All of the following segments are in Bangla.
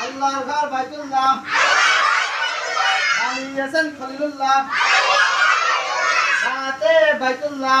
আল্লাহর ঘর বাইতুল্লাহ বানিয়েছেন খলিলুল্লাহ বাইতুল্লাহ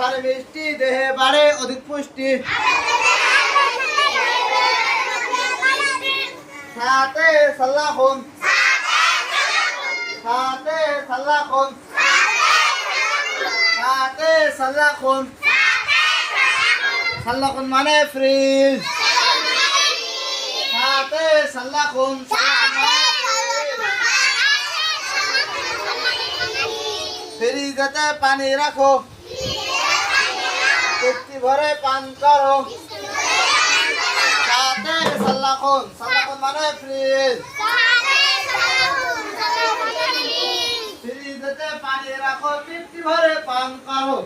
আপেল মিষ্টি, দেহে বাড়ে অধিক পুষ্টি। সাথে সাল্লাহুন সাথে সাল্লাহুন সাথে সাল্লাহুন সাল্লাহুন মানে ফ্রিজ। সাথে সাল্লাহুন ফ্রিজেতে পানি রাখো। তৃপ্তি ভরে পান করো। সাথে সাল্লাহুন সাল্লাহুন মানে ফ্রিজ। ফ্রিজেতে পানি রাখো তৃপ্তি ভরে পান করো।